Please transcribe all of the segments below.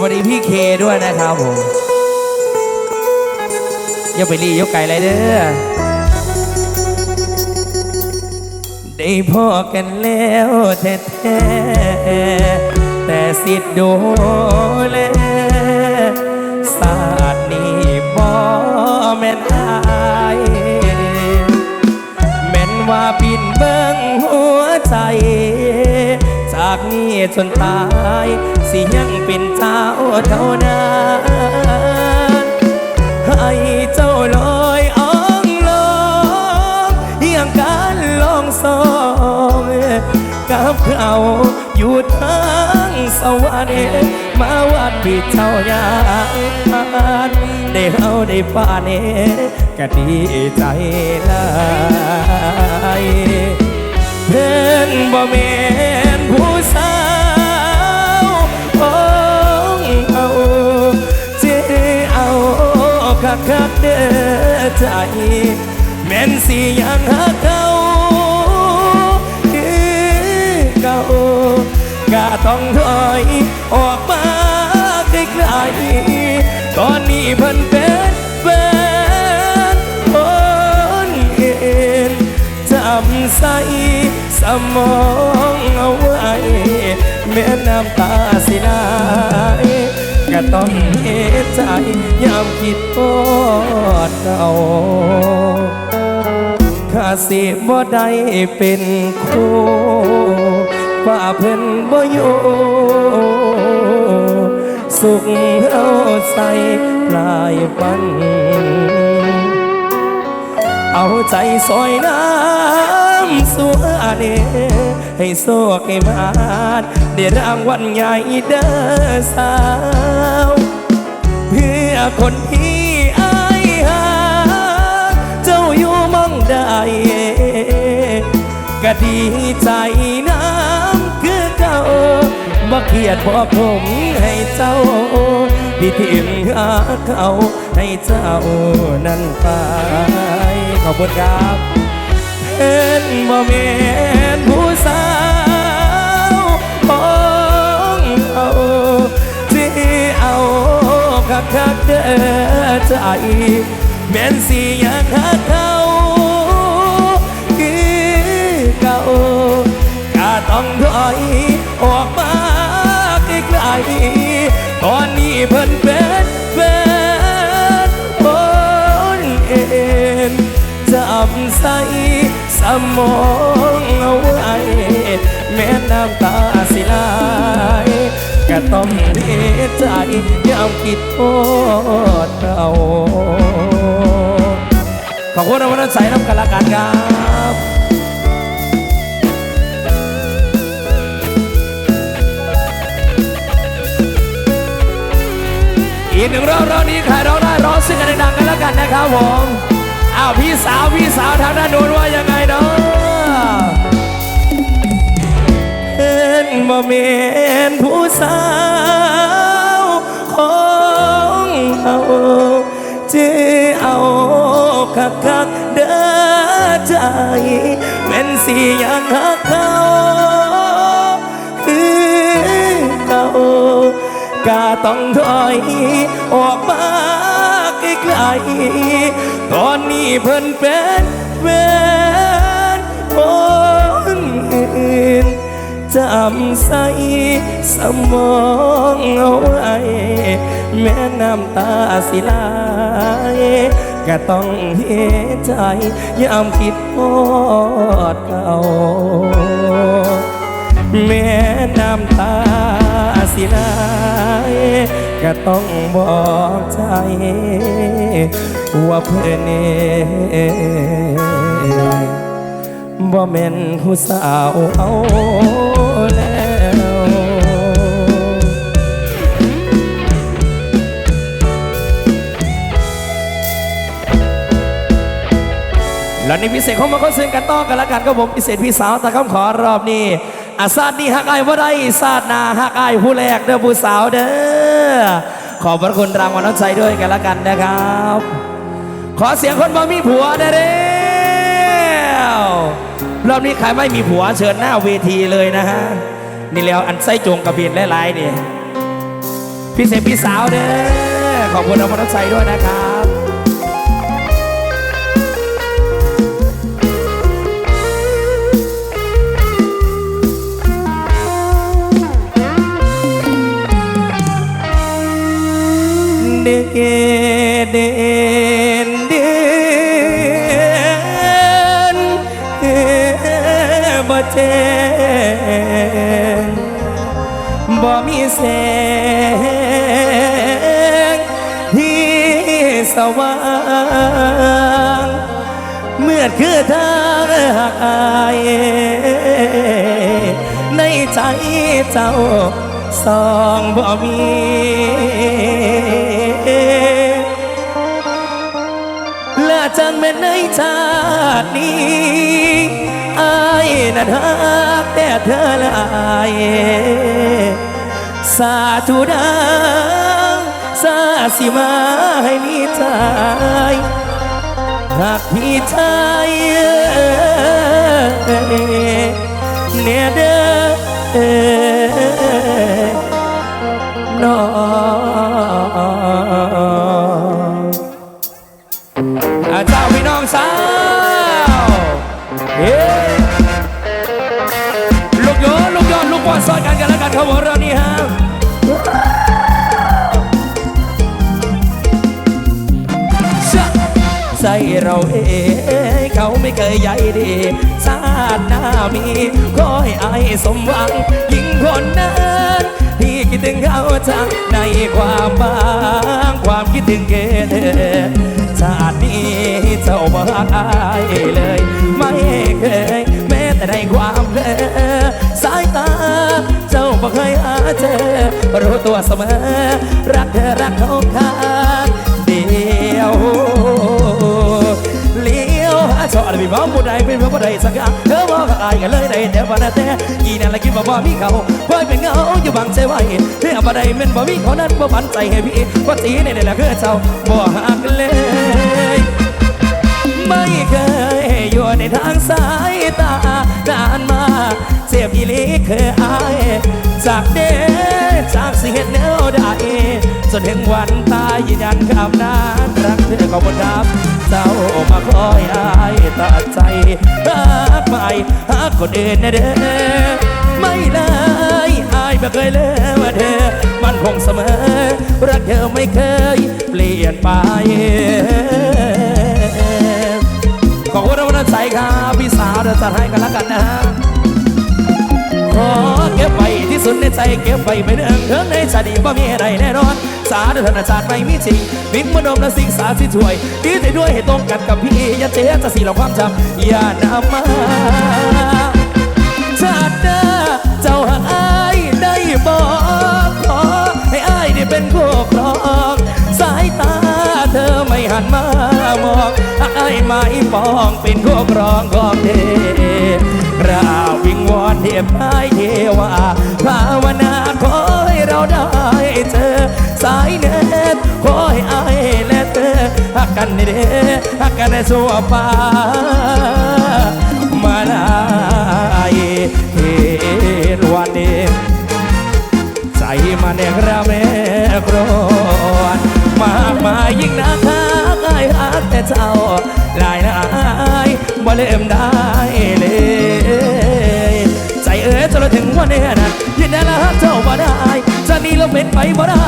วัสดีพี่เคด้วยนะครับผมอย่าไปรียกไก่ไรเด้อได้พอกันแล้วแท้ๆแต่สิทธิ์ดูแลศาสตร์นี้บ่แม่นอายแม่นว่าปินเบิ้งหัวใจ จากนี้จนตาย สิยังเป็นเจ้าเท่านั้นให้เจ้าลอยอ่องลองเฮียงการลองสองกับเขาอยู่ทางสวรรค์มาวัดที่เจ้าอยากได้เฮาได้ป่านนี้ก็ดีใจหลายเพิ่นบ่แม่นผู้ กคักเด้อใจ แม่นสิยังหักเขาคือเก่าก็ต้องถอยออกมาไกลๆตอนนี้เพิ่นเป็นแฟนคนอื่นจำใส่สมองเอาไว้แม้น้ำตาสิไหล ก็ต้องเห็นใจยามคิดทอดเราข้าสิบ่ได้เป็นคู่ว่าเพิ่นบ่อยู่สุขเอาใส่ปลายปัน เอาใจซอยน้ำสัวเน ให้โซกให้มานได้รางวัลใหญ่เด้อสาว เพื่อคนที่อายหา เจ้าอยู่มองได้ก็ดีใจน้ำคือเก่าบ่เครียดพอผมให้เจ้าที่ทิ้งหาเขาให้เจ้านั้นไปขอบคุณครับ นบ่แม่นผู้สาวของเขาที่เอาคักคักเด้อใจแม่นสิยังหาเขาคือเก่าก็ต้องถอยออกมาไกลๆตอนนี้เพิ่นเป็นแฟนคนเอื่นจำใส่ส มองเอาไว้แม้น้ำตาสิไหลก็ต้องเสียใจยามคิดโทษเราขอบคุณนะวันนั้นใส่น้ำกันละกันครับอีกหนึ่งรอบรอบนี้ใครร้องได้ร้องซึ่งกันดังๆกันแล้วกันนะครับผม อ้าวพี่สาวพี่สาวทางด้านโน้นว่ายังไงเนาะเห็นบ่เมนผู้สาวของเขาจีเอาคักคักเด้อใจเป็นสียังหักเขาคือเก่ากาต้องถอยออกมา ไกล ตอนนี้เพิ่นเป็นแฟนคนอื่นจำใส่สมองเอาไว้แม้น้ำตาสิไหลก็ต้องเห็นใจยามคิดทอดเขาแม่น้ำตาสิไหล ก็ต้องบอกใจ ว่าเพื่อนเองบ่แม่นผู้สาวเอาแล้วแล้วในพิเศษของมาคนซึ้งกันต่อกันล้วกันก็ผมพิเศษพี่สาวแต่คำขอรอบนี้อาซาดนี่หักไอ้ว่าได้ซาดนาหักไอ้ผู้แรกเด้อผู้สาวเด้อ ขอบพระคุณรางวัลน้ำใจด้วยกันละกันนะครับ ขอเสียงคนบ่มีผัวได้เร็วรอบนี้ใครไม่มีผัวเชิญหน้าเวทีเลยนะฮะนี่แล้วอันไส้จงกระเบียนหลายๆนี่พี่เสพพี่สาวเด้อขอบคุณรางวัลนัสชัยด้วยนะครับ เดินเดนเดนเบ่เจงบ่มีแสงที่สว่างเมื่อคือทางหักอายในใจเจ้าสองบ่มี ละจังแม่นในชาตินี้อายนั้นฮักแต่เธอลายสาธุดังสาสิมาให้มีใจหากพี่ชายเนี่ยเด้อ เราเองเขาไม่เคยใยดีชาติหน้ามีขอให้อายสมหวังยิ่งคนนั้นที่คิดถึงเขาจังในความบางความคิดถึงเกเธอชาตินี้เจ้าบ่ฮักอายเลย ไม่เคยแม้แต่ในความเลอสายตาเจ้าบ่เคยหาเจอรู้ตัวเสมอ รักเธอรักเขาข้า บ่บ้าผู้ใดเป็นผู้ใดสักอย่างเธอบอกกับอายกันเลยได้แต่วันนั้นแต่อีนั่นละคิดว่าบ่มีเขาคอยเป็นเงาอยู่บังใจไว้เพื่อบ่ได้แม่นบ่มีเขานั้นบ่มันใจให้พี่ว่าตีนี่แหละคือเจ้าบ่ฮักเลยไม่เคยอยู่ในทางสายตานานมาเสียบอีลีเคยอายจากเด้จากสิเหตุแนวได้ จนถึงวันตายยืนยันคำนั้นรักเธอขอบคุณครับเจ้ามาคอยอายตัดใจรักใหม่หากคนอื่นเด้อไม่เลยอายไม่เคยเลยว่าเธอ มันคงเสมอ รักเธอไม่เคยเปลี่ยนไปขอบคุณทุกท่านใจครับพี่สาวเดี๋ยวจัดให้กันแล้วกันนะฮะขอเก็บไว้ที่สุดในใจเก็บไว้ไม่เรื่องเถิงในชาติบ่มีอะไรแน่นอน สาธารณชาติไม่มีจริงบินมโนมและสิ่งสาสิช่วย ดีใจด้วยให้ตรงกันกับพี่อย่าเจ๊จะสีเราความจำอย่านำมาชาติหน้าเจ้าหากอายได้บอกขอให้อายได้เป็นคู่ครองสายตาเธอไม่หันมามองอายไม่ปองเป็นคู่ครองของเธอราวิงวอนเทพไทยเทวาภาวนา เราได้เจอ สายเน็ตขอให้อายและเธอหักกันเด้อหักกันในสัวฟ้ามาลายเห็นวันนี้ใจมันกระเมกรอนมากมายยิ่งนักฮักไอ้ายฮักแต่เจ้าหลายนายบ่เริ่มได้เลยใจเอ๋ยจนเราถึงวันนี้นะยินดีละฮักเจ้าบ่ได้ นี้เราเป็นไปบ่ได้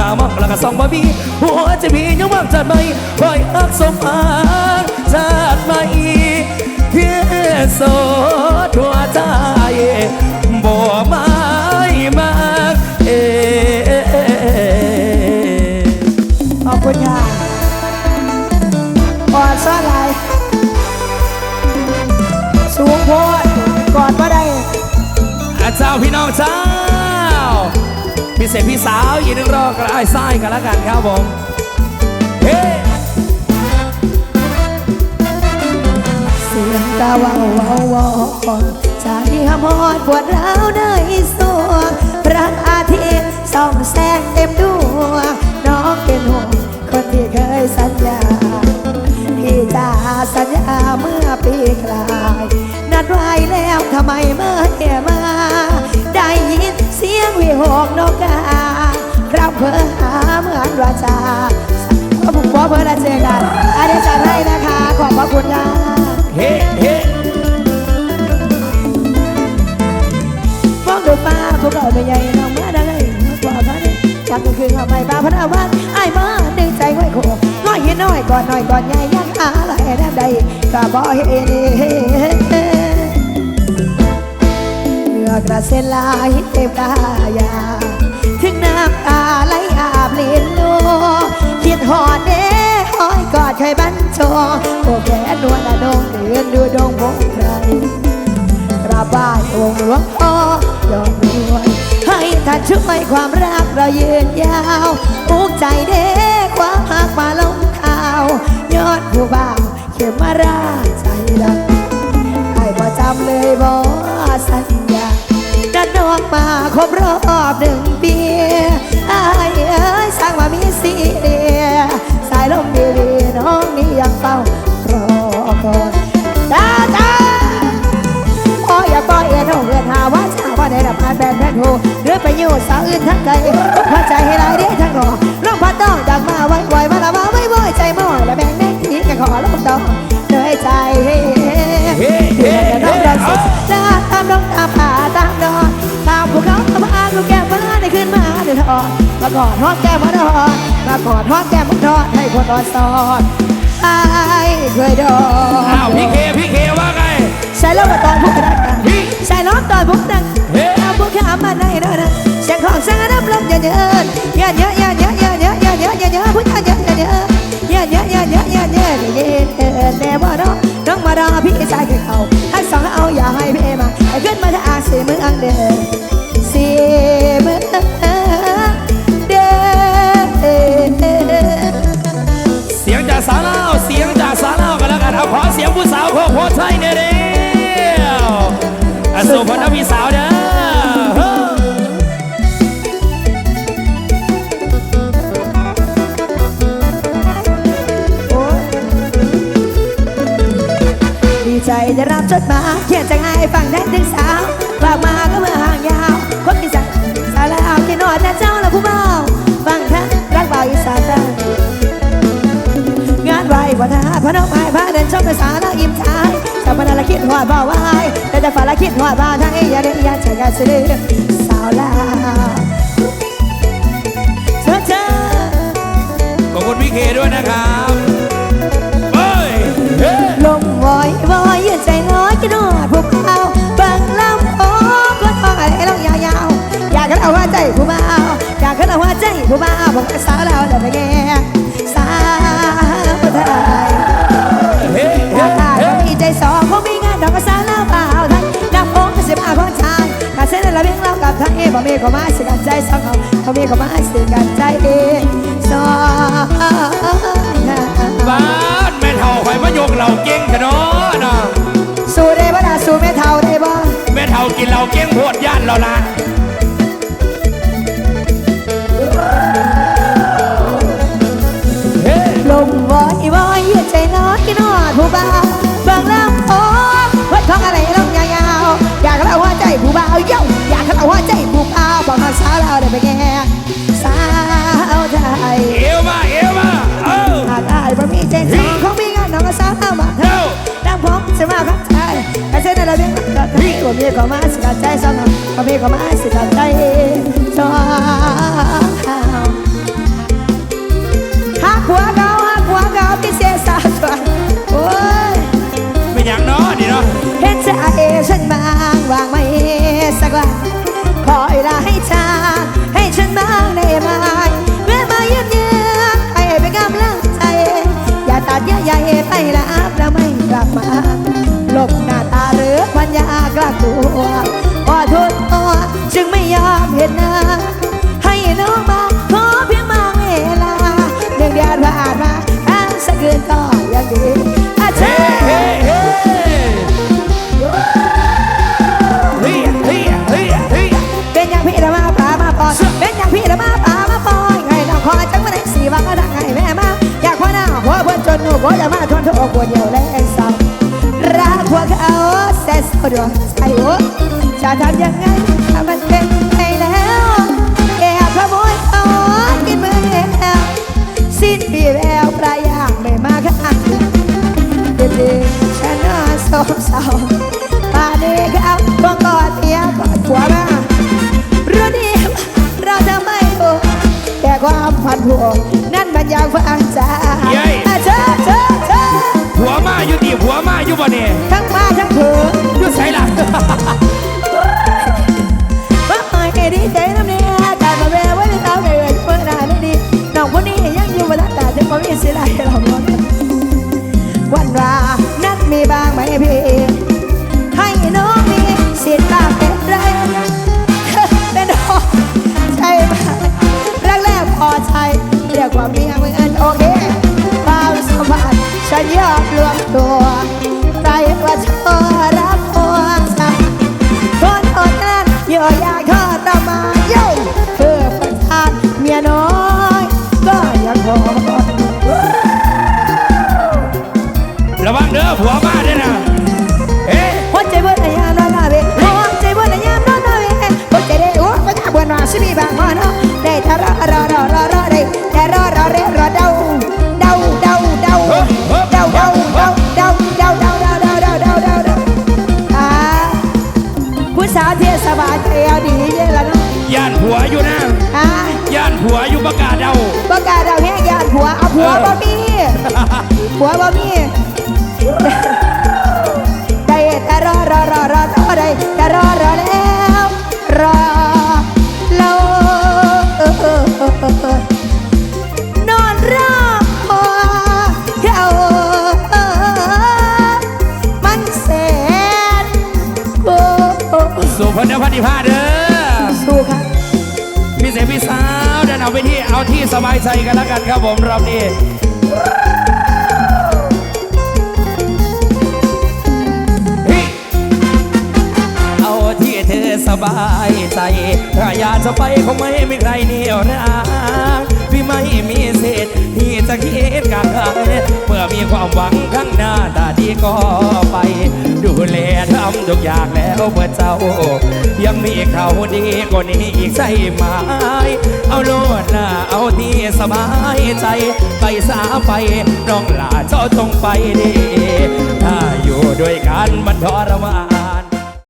หามักแล้วก็ส่องบ่มีหัวจะมียังว่างจัดไม่คอยฮักสมางชาติไม่เพื่อโสดหัวใจบ่ไม่มากเอขอบคุณค่ะกอดซ้อนลายสูงโพดกอดมาได้อาเจ้าพี่น้องจ้า พี่เศษพี่สาวอีกหนึ่งรอบกระไอ้ไส้กันแล้วกันครับผมเฮ้เสียงตาเวาววาววาวใจหำหอดปวดร้าวในสวงพระอาทิตย์ส่องแสงเต็มดวงน้องเป็นห่วงคนที่เคยสัญญาพี่จ๋าสัญญาเมื่อปีกลาย นัดไว้แล้วทำไมเมื่อเที่ย มาได้ยินเสียงวิหกนกกาครับเพิ่จ้าขอบคุณพ่อเพื่อนและเจอกันอาเดยวจัดให้นะคะ ขอบพระคุณค่ะเฮ้เฮ้มองดูฟ้าพวกเราเป็นใหญ่น้องมาได้กว่าพันจากก็คือทำไมป้าพนาวันไอ้มาดึงใจไว้โคน้อยเห็นน้อยก่อนน้อยก่อนใหญ่ยังอะไรแนบใดก็บ่เห็นเมื่อกระเซ็นลายเต็มกายา อยกอดเคยบันชอโอแกนวลดงเดือนดูดงพงไพรกราบไหว้องค์หลวงพ่อยอมรวยให้ท่านช่วยความรักเรายืนยาวอุกใจเด้ความหักมาลงข่าว ยอดผู้บ่าวเข็มมาราใจดังให้พอจำเลยบอสัญญาดันอกมาครบรอบหนึ่งปีไอ้เอ้ยสร้างมามี อยู่สาวอื่นทั้งไกลพอใจให้หลายเด้ทั้งรอลองพัดต้องดังมาไว้ไว้มาละมาไว้ไว้ใจมอยและแบ่งแม่ทีกันขอลองดองเลยใจเฮ้เฮ้เฮ้เฮ้น้องรักสุดลาตามน้องตามป่าตามดอนตามภูเขาตามอาลูกแก้มมาได้ขึ้นมาเดือดทอนมากอดฮอดแก้มมาดอนมากอดฮอดแก้มมาดอนให้คนรอสอนไอ้เคยดอนอ้าวพี่เคพี่เคว่าไงใช่แล้วมาตอนพวกรักกันพี่ใช่ล้อมตอนพวกนั้นเฮ้เอาพวกข้ามาในเดินเสียงของเสียงน้ำลมเยอะเยอะเยอะเยอะเยอะเยอะเยอะเยอะเยอะเยอะเยอะเยอะพูดเยอะเยอะเยอะเยอะเยอะเยอะเยอะเยอะเยอะเยอะเยอะแน่บ่น้องน้องมาดอพี่ชายคือเขาทั้งสองเอาอย่าให้เพ่มาให้ขึ้นมาถ้าอาสีมืออังเดินสีมือเดินเสียงจากสาวเล่าเสียงจากสาวเล่ากันแล้วกันเอาขอเสียงผู้สาวของโพไทยเนี่ยเดียวอสุพรรณพี่สาวเด้อ จดหมายเขียนจากไอ้ฝั่งแดนถึงสาวฝากมาก็เมื่อห่างยาวคนที่สั่งสาวแล้วที่นอนนะเจ้าและผู้เบาฟังท่ารักเบาอีสานได้งานไหวกว่าท่าพน้องไม้พระเดินชมภาษาแล้วอิ่มใจชาวพนันละคิดหัวเบาไว้แต่จะฝันละคิดหัวเบาทั้งอย่าได้อย่าใจกันสิสาวแลาวเธอเธอขอบคุณพี่เคด้วยนะครับ อยากกันเอาว่าใจผู้บ่าวบอกสาวเราเดี๋ยวไปแง่สาวไทยเฮ้อเฮ้ยากได้เฮ้ก็มีใจสองคงมีงานดอกก็สาวเราเปล่าไทยนับโอ้ก็สิบอาคนชายการเส้นระเบียงเรากับไทยบ่มีความหมายสิกันใจสองเขาเขามีความหมายสิกันใจเองสองบ้านแม่เท่าคอยมายกเหล่าเก่งเถอะเนาะเนาะสู้ได้บ่น่าสู้ไม่เท่าได้บ่แม่เท่ากินเหล่าเก่งโพดย่านเราละ เย้าอยากเอาหัวใจผู้บ่าบอกหาสาวเราได้ไปแก่สาวไทยเอวมาเอวมาเอ้าหากอายบ่มีใจสองของมีงานน้องก็สาวเอามาเท่าเอ้าดังผมจะมาครับใจแต่เส้นอะไรเบี้ยก็ทยบ่มีก็มาสิกันใจสองบ่มีก็มาสิกันใจ รอไอโอจะทำยังไงถ้ามันเป็นไปแล้วแก่รโมยอ๋อกินมือแล้วสิ้นปีแล้วปลาย่างไม่มาค่ะเด็กๆฉันน่าสงสารป่านี้ก็เอาต้องกอเมียกอดผัวมารู้ดีเราจะไม่โกแต่ความผันผวนนั่นมันยากฟังจ้าเธอเธอเหัวมาอยู่ดีหัวมาอยู่บ่เนี่ยทั้งมาทั้งเถอ ใส่ล่ะว่าหอยให้ดีใจน้ำเนี่ยการมาแววไว้ในตาเวรเมื่อหนาไม่ดีน้องคนนี้ยังอยู่บนตาถึงว่ามีสิไรเราหมดวันว่านั้นมีบางไหมพี่ให้น้องมีสิทธิ์บ้าเป็นไรเป็นดอกใช่ไหมรักแรกพอใจเรียกว่าเมียเหมือนโอเคบ่าสมบัติฉันยอมรวมตัว มีผัวบ่มีได้แต่รอรอรอรอรอได้แต่รอรอแล้วรอเรานอนรอผัวเขามันแสนโอ้สู่พนพันธิพาเด้อสู้ครับพี่เสพี่สาวเดินเอาไปที่เอาที่สบายใจกันแล้วกันครับผมรอบนี้ สบายใจถ้าอยากจะไปคงไม่มีใครเหนี่ยวรางพี่ไม่มีสิทธิ์ที่จะคิดกักใครเมื่อมีความหวังข้างหน้าตาดีก็ไป ดูแลทำทุกอย่างแล้วเพื่อเจ้า ยังมีเขาดีกว่านี้อีกใช่ไหมเอาโลดนะเอาที่สบายใจ ไปสาไปน้องหลาเจ้าจงไปดี ถ้าอยู่ด้วยกันมันทรมาน